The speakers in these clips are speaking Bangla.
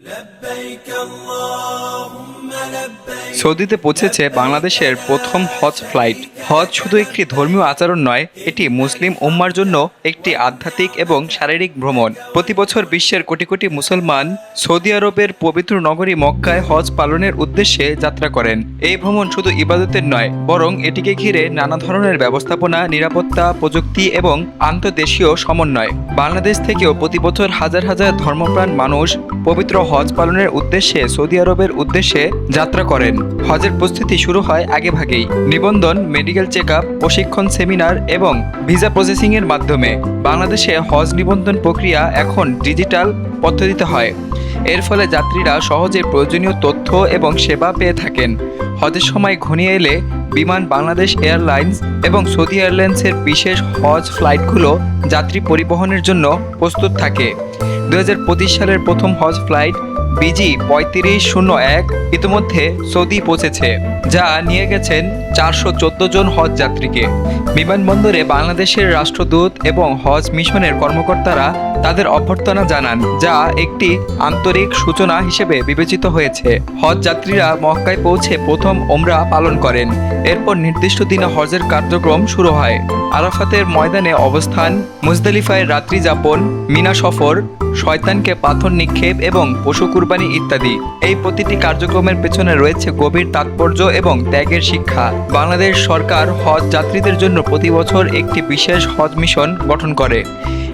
لبيك اللهم সৌদিতে পৌঁছেছে বাংলাদেশের প্রথম হজ ফ্লাইট। হজ শুধু একটি ধর্মীয় আচরণ নয়, এটি মুসলিম উম্মার জন্য একটি আধ্যাত্মিক এবং শারীরিক ভ্রমণ। প্রতি বছর বিশ্বের কোটি কোটি মুসলমান সৌদি আরবের পবিত্র নগরী মক্কায় হজ পালনের উদ্দেশ্যে যাত্রা করেন। এই ভ্রমণ শুধু ইবাদতের নয়, বরং এটিকে ঘিরে নানা ধরনের ব্যবস্থাপনা, নিরাপত্তা, প্রযুক্তি এবং আন্তদেশীয় সমন্বয়। বাংলাদেশ থেকেও প্রতি বছর হাজার হাজার ধর্মপ্রাণ মানুষ পবিত্র হজ পালনের উদ্দেশ্যে সৌদি আরবের উদ্দেশ্যে যাত্রা করেন। হজের প্রস্তুতি শুরু হয় আগেভাগেই। নিবন্ধন, মেডিকেল চেক আপ প্রশিক্ষণ সেমিনার এবং ভিসা প্রসেসিং এর মাধ্যমে। বাংলাদেশে হজ নিবন্ধন প্রক্রিয়া এখন ডিজিটাল পদ্ধতিতে হয়। এর ফলে যাত্রীরা সহজে প্রয়োজনীয় তথ্য এবং সেবা পেয়ে থাকেন। হজের সময় ঘনিয়ে এলে বিমান বাংলাদেশ এয়ারলাইন্স এবং সৌদি এয়ারলাইন্সের বিশেষ হজ ফ্লাইটগুলো যাত্রী পরিবহনের জন্য প্রস্তুত থাকে। দু হাজার পঁচিশ সালের প্রথম হজ ফ্লাইট বিজি পঁয়ত্রিশ শূন্য এক ইতিমধ্যে সৌদি পৌঁছেছে, যা নিয়ে গেছেন চারশো চোদ্দ জন হজ যাত্রীকে। বিমানবন্দরে বাংলাদেশের রাষ্ট্রদূত এবং হজ মিশনের কর্মকর্তারা তাদের অভ্যর্থনা জানান, যা একটি আন্তরিক সূচনা হিসেবে বিবেচিত হয়েছে। হজ যাত্রীরা মক্কায় পৌঁছে প্রথম ওমরা পালন করেন। এরপর নির্দিষ্ট দিনে হজের কার্যক্রম শুরু হয়। আরাফাতের ময়দানে অবস্থান, মুজদালিফায় রাত্রি যাপন, মিনা সফর শয়তানকে পাথর নিক্ষেপ এবং পশু কুরবানি ইত্যাদি। এই প্রতিটি কার্যক্রমের পেছনে রয়েছে গভীর তাৎপর্য এবং ত্যাগের শিক্ষা। বাংলাদেশ সরকার হজ যাত্রীদের জন্য প্রতি বছর একটি বিশেষ হজ মিশন গঠন করে।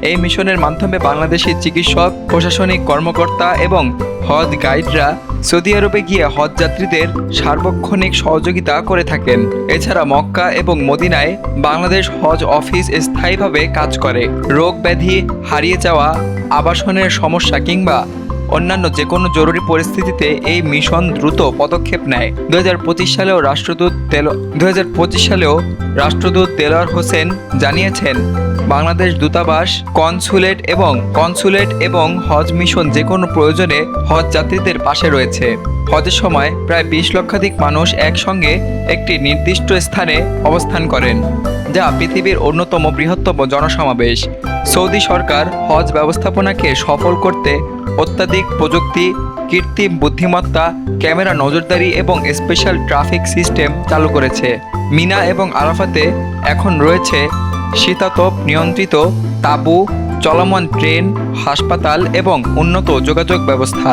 এই মিশনের মাধ্যমে বাংলাদেশি চিকিৎসক, প্রশাসনিক কর্মকর্তা এবং হজ গাইডরা সৌদি আরবে গিয়ে হজ যাত্রীদের সার্বক্ষণিক সহযোগিতা করে থাকেন। এছাড়া মক্কা এবং মদিনায় বাংলাদেশ হজ অফিস স্থায়ীভাবে কাজ করে। রোগ ব্যাধি হারিয়ে যাওয়া, আবাসনের সমস্যা কিংবা অন্যান্য যে কোনো জরুরি পরিস্থিতিতে এই মিশন দ্রুত পদক্ষেপ নেয়। দু হাজার পঁচিশ সালেও রাষ্ট্রদূত তেল দু হাজার পঁচিশ সালেও রাষ্ট্রদূত তেলোয়ার হোসেন জানিয়েছেন, বাংলাদেশ দূতাবাস, কনসুলেট এবং কনসুলেট এবং হজ মিশন যে কোনো প্রয়োজনে হজ যাত্রীদের পাশে রয়েছে। হজের সময় প্রায় বিশ লক্ষাধিক মানুষ একসঙ্গে একটি নির্দিষ্ট স্থানে অবস্থান করেন। যা পৃথিবীর অন্যতম বৃহত্তম জনসমাবেশ। সৌদি সরকার হজ ব্যবস্থাপনাকে সফল করতে অত্যাধিক প্রযুক্তি, কৃত্রিম বুদ্ধিমত্তা, ক্যামেরা নজরদারি এবং স্পেশাল ট্রাফিক সিস্টেম চালু করেছে। মিনা এবং আরাফাতে এখন রয়েছে শীতাতপ নিয়ন্ত্রিত তাঁবু, চলমান ট্রেন, হাসপাতাল এবং উন্নত যোগাযোগ ব্যবস্থা।